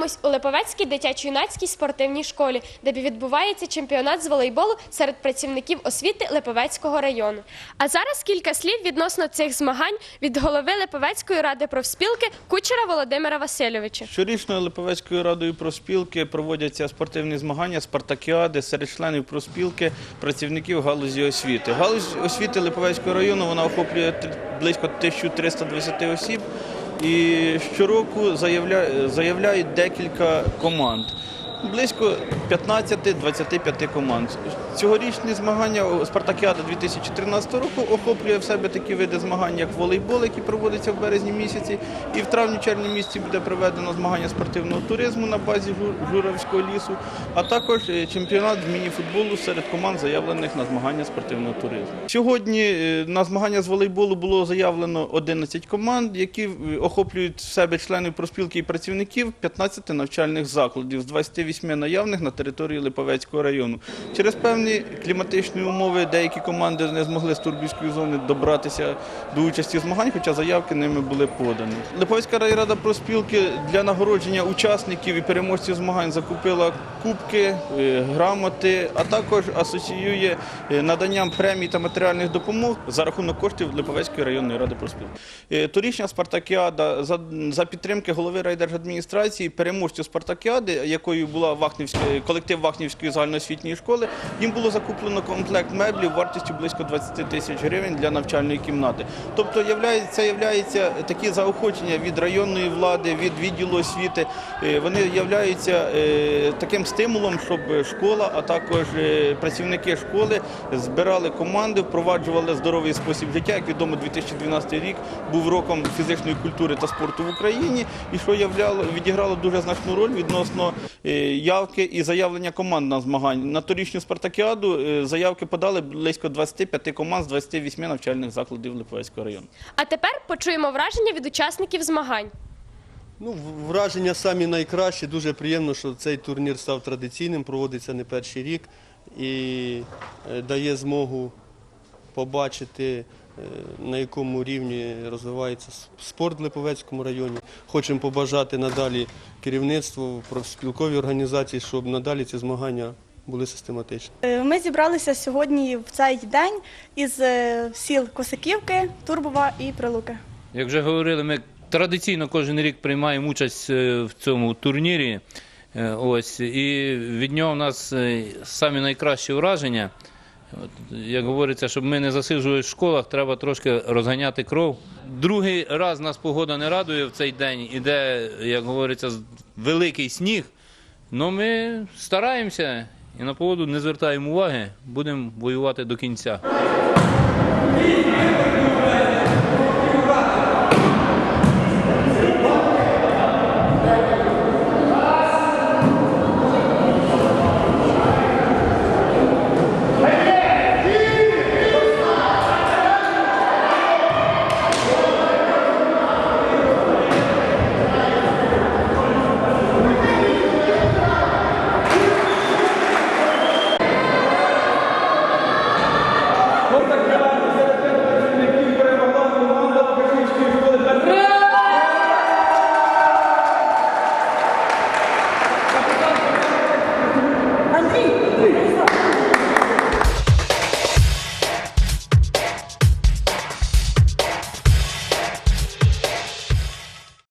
знаходимось у Липовецькій дитячо-юнацькій спортивній школі, де відбувається чемпіонат з волейболу серед працівників освіти Липовецького району. А зараз кілька слів відносно цих змагань від голови Липовецької ради профспілки Кучера Володимира Васильовича. Щорічно Липовецькою радою профспілки проводяться спортивні змагання, спартакіади серед членів профспілки, працівників галузі освіти. Галузь освіти Липовецького району вона охоплює близько 1320 осіб. І щороку заявля... заявляють декілька команд. Близько 15-25 команд. Цьогорічні змагання Спартакіада 2013 року охоплює в себе такі види змагань, як волейбол, які проводяться в березні місяці. І в травні-червні місяці буде проведено змагання спортивного туризму на базі Жу- Журавського лісу, а також е, чемпіонат з міні-футболу серед команд, заявлених на змагання спортивного туризму. Сьогодні е, на змагання з волейболу було заявлено 11 команд, які е, охоплюють в себе членів профспілки і працівників 15 навчальних закладів з 28 наявних на території Липовецького району. Через певні кліматичні умови деякі команди не змогли з Турбівської зони добратися до участі змагань, хоча заявки ними були подані. Липовецька райрада профспілки для нагородження учасників і переможців змагань закупила кубки, е, грамоти, а також асоціює е, наданням премій та матеріальних допомог за рахунок коштів Липовецької районної ради профспілки. Е, Торічня спартакіада за, підтримки голови райдержадміністрації, переможцю спартакіади, якою була Вахнівська, колектив Вахнівської загальноосвітньої школи, їм було закуплено комплект меблів вартістю близько 20 тисяч гривень для навчальної кімнати. Тобто це являється такі заохочення від районної влади, від відділу освіти. Е, Вони являються е, таким стимулом, щоб школа, а також е, працівники школи збирали команди, впроваджували здоровий спосіб життя. Як відомо, 2012 рік був роком фізичної культури та спорту в Україні, і що являло відіграло дуже значну роль відносно явки і заявлення команд на змагань. На торічню спартакіаду е, заявки подали близько 25 команд з 28 навчальних закладів Липовецького району. А тепер почуємо враження від учасників змагань. Ну, враження самі найкращі. Дуже приємно, що цей турнір став традиційним, проводиться не перший рік і е, дає змогу побачити, на якому рівні розвивається спорт в Липовецькому районі. Хочемо побажати надалі керівництву, профспілковій організації, щоб надалі ці змагання були систематичні. Е, Ми зібралися сьогодні в цей день із е, сіл Косаківки, Турбова і Прилуки. Як вже говорили, ми традиційно кожен рік приймаємо участь е, в цьому турнірі. Ось, і від нього в нас самі найкращі враження. Як говориться, щоб ми не засиджували в школах, треба трошки розганяти кров. Другий раз нас погода не радує в цей день, іде, як говориться, великий сніг. але ми стараємося і на погоду не звертаємо уваги, будемо воювати до кінця.